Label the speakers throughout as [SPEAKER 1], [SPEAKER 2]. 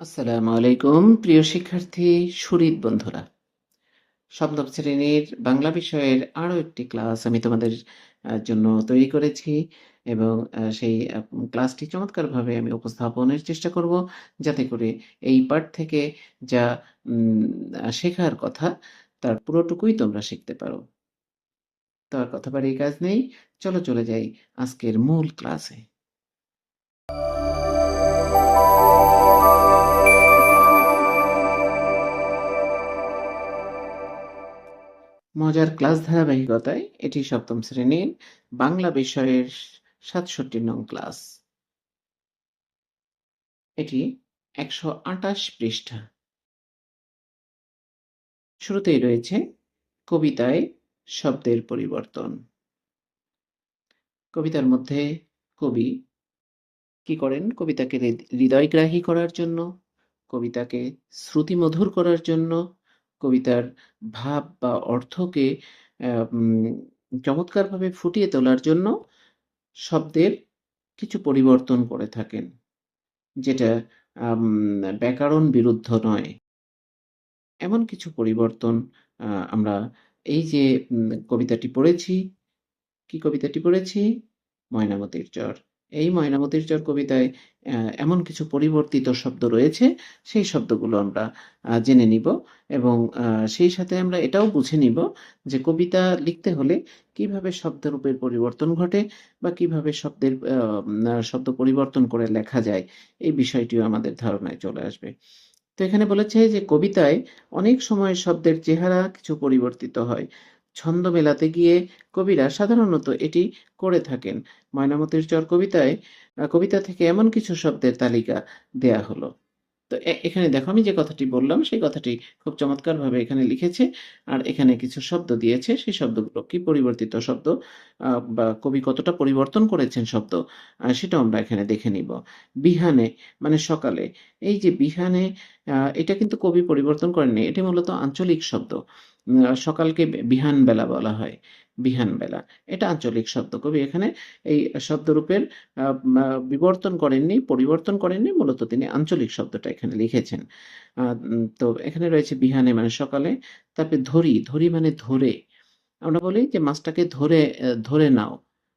[SPEAKER 1] আসসালামু আলাইকুম, প্রিয় শিক্ষার্থী সুরিত বন্ধুরা। সপ্তম শ্রেণির বাংলা বিষয়ের আরও একটি ক্লাস আমি তোমাদের জন্য তৈরি করেছি এবং সেই ক্লাসটি চমৎকারভাবে আমি উপস্থাপনের চেষ্টা করব যাতে করে এই পাঠ থেকে যা শেখার কথা তার পুরোটুকুই তোমরা শিখতে পারো। তো আর কথা বাড়িয়ে কাজ নেই, চলো চলে যাই আজকের মূল ক্লাসে। মজার ক্লাস ধারাবাহিকতায় এটি সপ্তম শ্রেণির বাংলা বিষয়ের সাতষট্টি নং ক্লাস। এটি একশো আটাশ পৃষ্ঠা। শুরুতেই রয়েছে কবিতায় শব্দের পরিবর্তন। কবিতার মধ্যে কবি কি করেন? কবিতাকে হৃদয়গ্রাহী করার জন্য, কবিতাকে শ্রুতিমধুর করার জন্য কবিতার ভাব বা অর্থকে চমৎকারভাবে ফুটিয়ে তোলার জন্য শব্দের কিছু পরিবর্তন করে থাকেন, যেটা ব্যাকরণ বিরুদ্ধ নয়। এমন কিছু পরিবর্তন আমরা এই যে কবিতাটি পড়েছি, কি কবিতাটি পড়েছি? ময়নামতির চর। এই ময়নামতির চর কবিতায় এমন কিছু পরিবর্তিত শব্দ রয়েছে, সেই শব্দগুলো আমরা জেনে নিব এবং সেই সাথে আমরা এটাও বুঝে নিব যে কবিতা লিখতে হলে কীভাবে শব্দরূপের পরিবর্তন ঘটে বা কীভাবে শব্দের শব্দ পরিবর্তন করে লেখা যায়, এই বিষয়টিও আমাদের ধারণায় চলে আসবে। তো এখানে বলেছে যে কবিতায় অনেক সময় শব্দের চেহারা কিছু পরিবর্তিত হয় ছন্দ মেলাতে গিয়ে কবিরা সাধারণত এটি করে থাকেন। ময়নামতির চর কবিতায় কবিতা থেকে এমন কিছু শব্দের তালিকা দেয়া হলো। তো এখানে দেখো, আমি যে কথাটি বললাম, সেই কথাটি খুব চমৎকারভাবে এখানে লিখেছে। আর এখানে কিছু শব্দ দিয়েছে, সেই শব্দগুলো কি পরিবর্তিত শব্দ বা কবি কতটা পরিবর্তন করেছেন শব্দ সেটাও আমরা এখানে দেখে নিব। বিহানে মানে সকালে, এই যে বিহানে এটা কিন্তু কবি পরিবর্তন করেননি। এটি মূলত আঞ্চলিক শব্দ। সকালকে বিহান বেলা বলা হয়। বিহান বেলা। এটা আঞ্চলিক শব্দ। কবি এখানে এই শব্দরূপের বিবর্তন করেননি, পরিবর্তন করেননি, মূলত তিনি আঞ্চলিক শব্দটা এখানে লিখেছেন। তো এখানে রয়েছে বিহানে মানে সকালে, তারপরে ধরি। ধরি মানে ধরে। আমরা বলি যে মাছটাকে ধরে ধরে নাও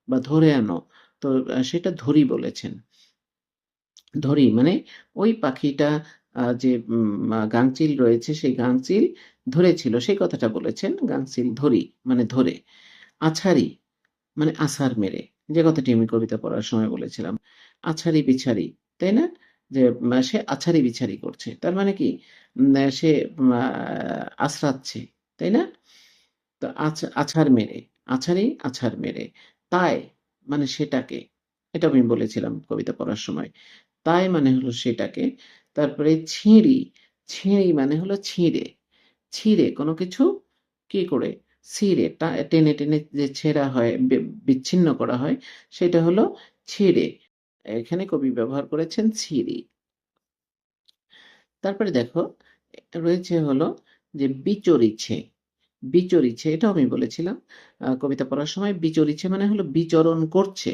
[SPEAKER 1] বা ধরে আনো। তো সেটা ধরি বলেছেন। ধরি মানে ওই পাখিটা যে গাংচিল রয়েছে, সেই গাংচিল ধরেছিল। সেই কথাটা বলেছেন গাংচিল ধরি মানে ধরে, আছাড়ি মানে আছাড় মেরে। যে কথাটি আমি কবিতা পড়ার সময় বলেছিলাম, আছাড়ি বিছাড়ি, তাই না? যে সে আছাড়ি বিছাড়ি করছে। তার মানে কি? সে আছড়াচ্ছে, তাই না? তো আছ- আছাড় মেরে, আছাড়ি, আছাড় মেরে। তাই মানে সেটাকে এটা আমি বলেছিলাম কবিতা পড়ার সময়। তাই মানে হলো সেটাকে তারপরে ছিঁড়ি ছিঁড়ি মানে হলো ছিঁড়ে। ছিঁড়ে কোনো কিছু কি করে? ছিঁড়ে টেনে টেনে যে ছেঁড়া হয় বিচ্ছিন্ন করা হয়, সেটা হলো ছিঁড়ে। এখানে কবি ব্যবহার করেছেন ছিঁড়ি। তারপরে দেখো, রয়েছে হলো যে বিচরিছে। বিচরিছে এটাও আমি বলেছিলাম কবিতা পড়ার সময় বিচরিছে মানে হলো বিচরণ করছে।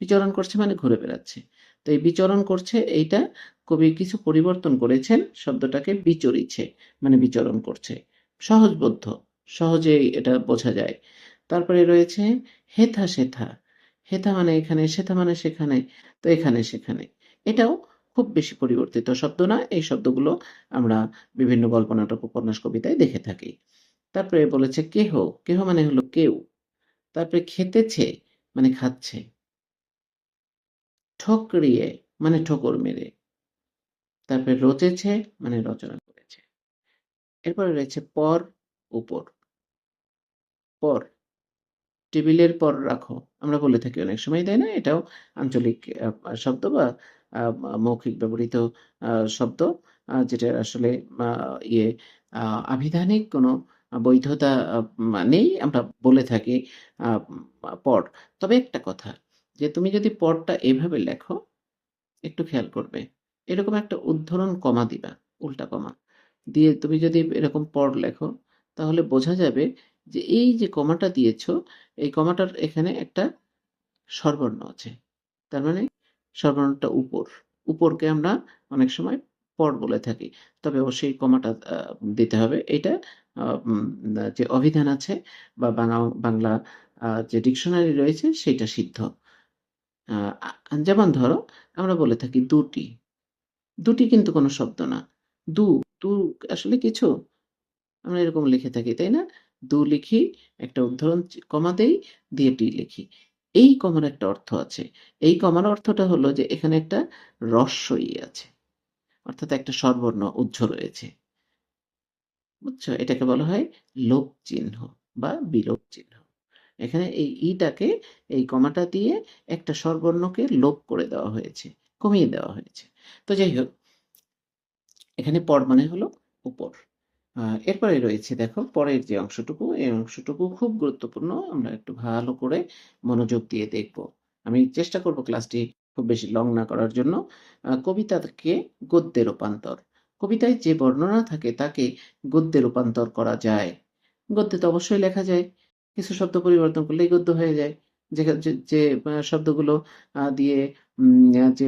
[SPEAKER 1] বিচরণ করছে মানে ঘুরে বেড়াচ্ছে। তো এই বিচরণ করছে এইটা। কবি কিছু পরিবর্তন করেছেন, শব্দটাকে বিচরিছে মানে বিচরণ করছে। সহজবোধ্য, সহজেই এটা বোঝা যায়। তারপরে রয়েছে হেথা সেথা। হেথা মানে এখানে, সেথা মানে সেখানে, তো এখানে সেখানে। এটাও খুব বেশি পরিবর্তিত শব্দ না, এই শব্দগুলো আমরা বিভিন্ন গল্প নাটক উপন্যাস, কবিতায় দেখে থাকি। তারপরে বলেছে কেহ কেহ মানে হলো কেউ। তারপরে খেতেছে মানে খাচ্ছে। ঠকরিয়ে মানে ঠোকর মেরে। তারপরে রচেছে মানে রচনা করেছে। এরপরে রয়েছে পর উপর। পর। টেবিলের পর রাখো। আমরা বলে থাকি অনেক সময় তাই না? এটাও আঞ্চলিক শব্দ বা মৌখিক ব্যবহৃত শব্দ যেটা আসলে ইয়ে আহ, আবিধানিক কোনো বৈধতা নেই। আমরা বলে থাকি পর। তবে একটা কথা যে তুমি যদি পরটা এভাবে লেখো, একটু খেয়াল করবে। এরকম একটা উদ্ধরণ কমা দিবা, উল্টা কমা। দিয়ে তুমি যদি এরকম পর লেখো, তাহলে বোঝা যাবে যে এই যে কমাটা দিয়েছ, এই কমাটার এখানে একটা স্বরবর্ণ আছে। তার মানে স্বরবর্ণটা উপর। উপরকে আমরা অনেক সময় পর বলে থাকি। তবে অবশ্যই কমাটা দিতে হবে। এটা যে অভিধান আছে বা বাংলা বাংলা যে ডিকশনারি রয়েছে, সেটা সিদ্ধ। যেমন ধরো, আমরা বলে থাকি দুটি। দুটি কিন্তু কোনো শব্দ না। দু দু আসলে কিছু। আমরা এরকম লিখে থাকি, তাই না? দু লিখি, একটা উদ্ধরণ কমা দেই, দিয়ে টি লিখি। এই কমার একটা অর্থ আছে। এই কমার অর্থটা হলো যে এখানে একটা রস্বই আছে। অর্থাৎ একটা সর্বর্ণ উজ্জ রয়েছে। বুঝছ? এটাকে বলা হয় লোপ চিহ্ন বা বিলোপ চিহ্ন এখানে এই ইটাকে, এই কমাটা দিয়ে একটা স্বরবর্ণকে লোপ করে দেওয়া হয়েছে, কমিয়ে দেওয়া হয়েছে। তো যাই হোক, এখানে পর মানে হলো উপর। এরপরে রয়েছে দেখো, পরের যে অংশটুকু, এই অংশটুকু খুব গুরুত্বপূর্ণ, আমরা একটু ভালো করে মনোযোগ দিয়ে দেখব। আমি চেষ্টা করব ক্লাসটি খুব বেশি লং না করার জন্য। কবিতাকে গদ্যে রূপান্তর। কবিতায় যে বর্ণনা থাকে তাকে গদ্যে রূপান্তর করা যায়। গদ্যে তো অবশ্যই লেখা যায়। কিছু শব্দ পরিবর্তন করলেই গদ্য হয়ে যায়। যে যে শব্দগুলো দিয়ে যে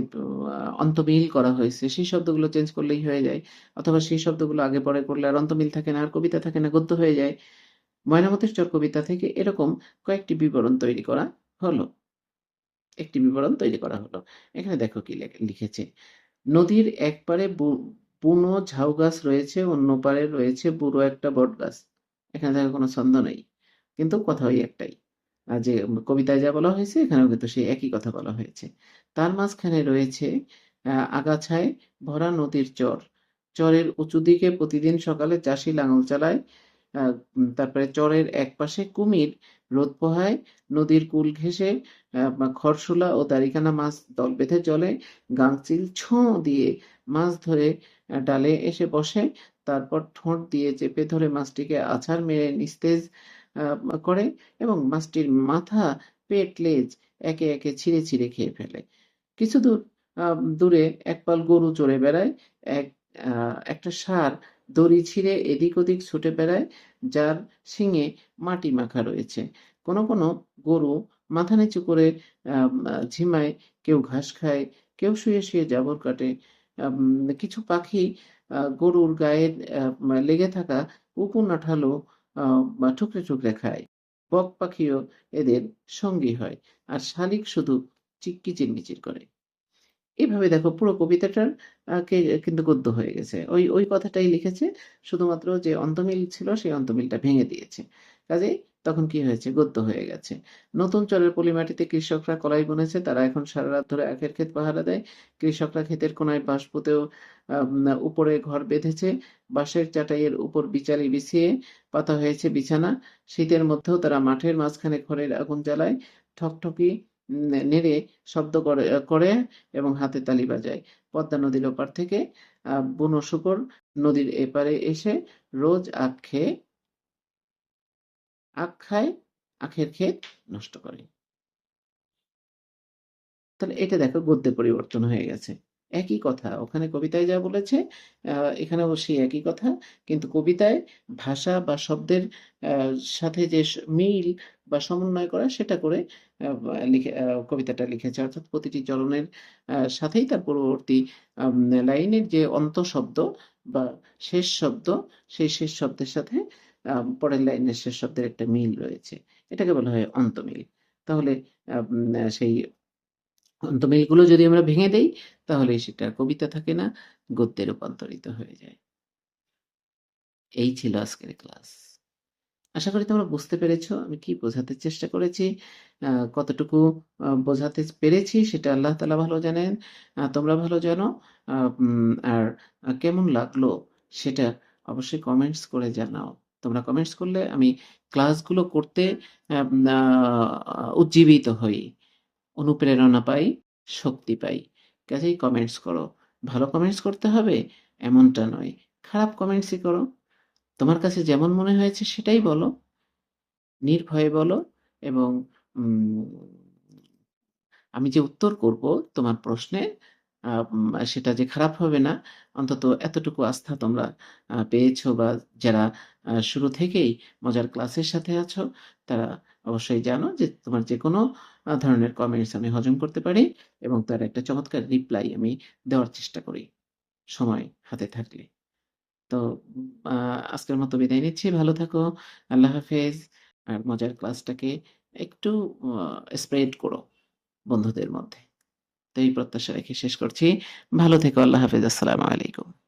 [SPEAKER 1] অন্তমিল করা হয়েছে, সেই শব্দগুলো চেঞ্জ করলেই হয়ে যায়। অথবা সেই শব্দগুলো আগে পরে করলে আর অন্তমিল থাকে না, আর কবিতা থাকে না, গদ্য হয়ে যায়। ময়নামতির চর কবিতা থেকে এরকম কয়েকটি বিবরণ তৈরি করা হলো। একটি বিবরণ তৈরি করা হলো। এখানে দেখো কি লেখ- লিখেছে, নদীর এক পারে বুনো ঝাউ গাছ রয়েছে, অন্য পারে রয়েছে বুড়ো একটা বট গাছ এখানে দেখো কোনো ছন্দ নেই। কিন্তু কথা ওই একটাই যে কবিতায় যা বলা হয়েছে, এখানেও কিন্তু সেই একই কথা বলা হয়েছে। তার মাঝখানে রয়েছে আগাছায় ভরা নদীর চর। চরের উঁচু দিকে প্রতিদিন সকালে চাষি লাঙল চালায় তারপরে চরের এক পাশে কুমির রোদ পোহায়, নদীর কুল ঘেঁষে খরশুলা ও দাড়িখানা মাছ দল বেঁধে চলে গাংচিল ছোঁ দিয়ে মাছ ধরে ডালে এসে বসে, তারপর ঠোঁট দিয়ে চেপে ধরে মাছটিকে আছাড় মেরে নিস্তেজ করে এবং মাছটির মাথা, পেট, লেজ একে একে ছিঁড়ে ছিঁড়ে খেয়ে ফেলে। কিছু দূর দূরে একপাল গরু চড়ে বেড়ায়, এক একটা সার দড়ি ছিঁড়ে এদিক ওদিক ছুটে বেড়ায়, যার শিঙে মাটি মাখা রয়েছে। কোনো কোনো গরু মাথা নিচু করে ঝিমায়, কেউ ঘাস খায়, কেউ শুয়ে শুয়ে জাবর কাটে। কিছু পাখি গরুর গায়ের লেগে থাকা উকুন আঠালো বা ঠুকরে ঠুকরে খায়। বক পাখিও এদের সঙ্গী হয় আর শালিক শুধু চিকিচির মিচির করে। এভাবে দেখো পুরো কবিতাটার কিন্তু গদ্য হয়ে গেছে। ওই ওই কথাটাই লিখেছে শুধুমাত্র যে অন্তমিল ছিল, সেই অন্তমিলটা ভেঙে দিয়েছে। কাজেই তখন কি হয়েছে? গদ্য হয়ে গেছে। নতুন চরের পলিমাটিতে কৃষকরা কলাই বুনেছে। তারা এখন সারা রাত ধরে আখের ক্ষেত পাহারা দেয়। কৃষকরা ক্ষেতের কোনায় বাঁশ পুঁতেও উপরে ঘর বেঁধেছে। বাঁশের চাটাইয়ের উপর বিচালি বিছিয়ে পাতা হয়েছে বিছানা। শীতের মধ্যেও তারা মাঠের মাঝখানে খড়ের আগুন জ্বালায়। ঠকঠকি নেড়ে শব্দ করে করে এবং হাতে তালি বাজায়। পদ্মা নদীর ওপার থেকে বুনো শুকর নদীর এপারে এসে রোজ আখ খেয়ে আখ খায় আখের ক্ষেত নষ্ট করে। তাহলে এটা দেখো গদ্যে পরিবর্তন হয়ে গেছে। একই কথা, ওখানে কবিতায় যা বলেছে এখানেও সেই একই কথা, কিন্তু কবিতায় ভাষা বা শব্দের সাথে যে মিল বা সমন্বয় করা, সেটা করে লিখে কবিতাটা লিখেছে। অর্থাৎ প্রতিটি চরণের সাথেই তার পূর্ববর্তী লাইনের যে অন্ত শব্দ বা শেষ শব্দ, সেই শেষ শব্দের সাথে পরের লাইনের শেষ শব্দের একটা মিল রয়েছে। এটাকে বলা হয় অন্তমিল। তাহলে সেই অন্তমিলগুলো যদি আমরা ভেঙে দেই, তাহলে সেটা কবিতা থাকে না, গদ্যে রূপান্তরিত হয়ে যায়। এই ছিল আজকের ক্লাস। আশা করি তোমরা বুঝতে পেরেছ আমি কি বোঝাতে চেষ্টা করেছি। কতটুকু বোঝাতে পেরেছি সেটা আল্লাহ তাআলা ভালো জানেন। তোমরা ভালো জানো। আর কেমন লাগল সেটা অবশ্যই কমেন্টস করে জানাও। তোমরা কমেন্টস করলে আমি ক্লাসগুলো করতে উজ্জীবিত হই, অনুপ্রেরণা পাই, শক্তি পাই। কাজেই কমেন্টস করো। ভালো কমেন্টস করতে হবে, এমনটা নয়। খারাপ কমেন্টসই করো। তোমার কাছে যেমন মনে হয়েছে সেটাই বলো। নির্ভয়ে বলো এবং আমি যে উত্তর করব তোমার প্রশ্নের সেটা যে খারাপ হবে না, অন্তত এতটুকু আস্থা তোমরা পেয়েছ বা যারা শুরু থেকেই মজার ক্লাসের সাথে আছো, তারা অবশ্যই জানো যে তোমার যে কোনো ধরনের কমেন্টস আমি হজম করতে পারি এবং তার একটা চমৎকার রিপ্লাই আমি দেওয়ার চেষ্টা করি সময় হাতে থাকলে। তো আজকের মতো বিদায় নিচ্ছি। ভালো থাকো। আল্লাহ হাফেজ। আর মজার ক্লাসটাকে একটু স্প্রেড করো বন্ধুদের মধ্যে। তো এই প্রত্যাশা রেখে শেষ করছি। ভালো থেকো। আল্লাহ হাফিজ আসসালামু আলাইকুম।